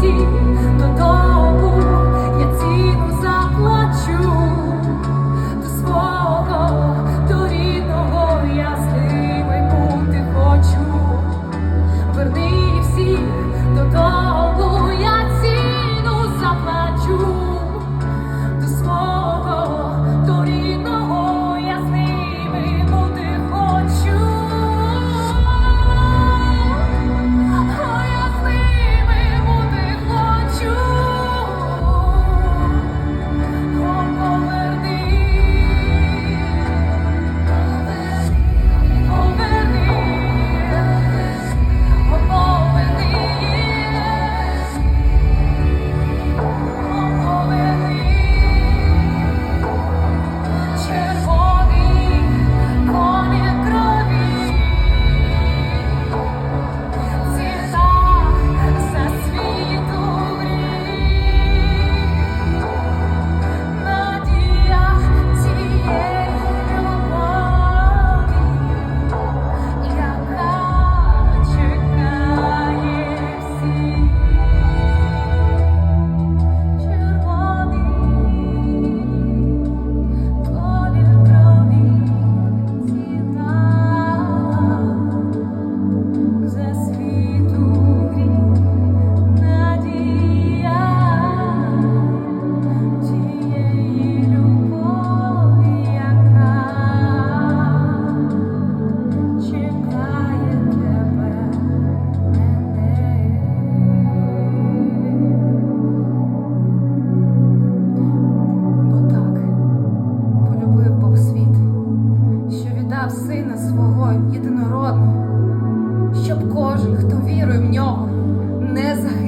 всіх додому, я ціну заплачу до свого, до рідного я з верни всіх додому. нам Сина свого єдинородного, щоб кожен, хто вірує в нього, не загинув.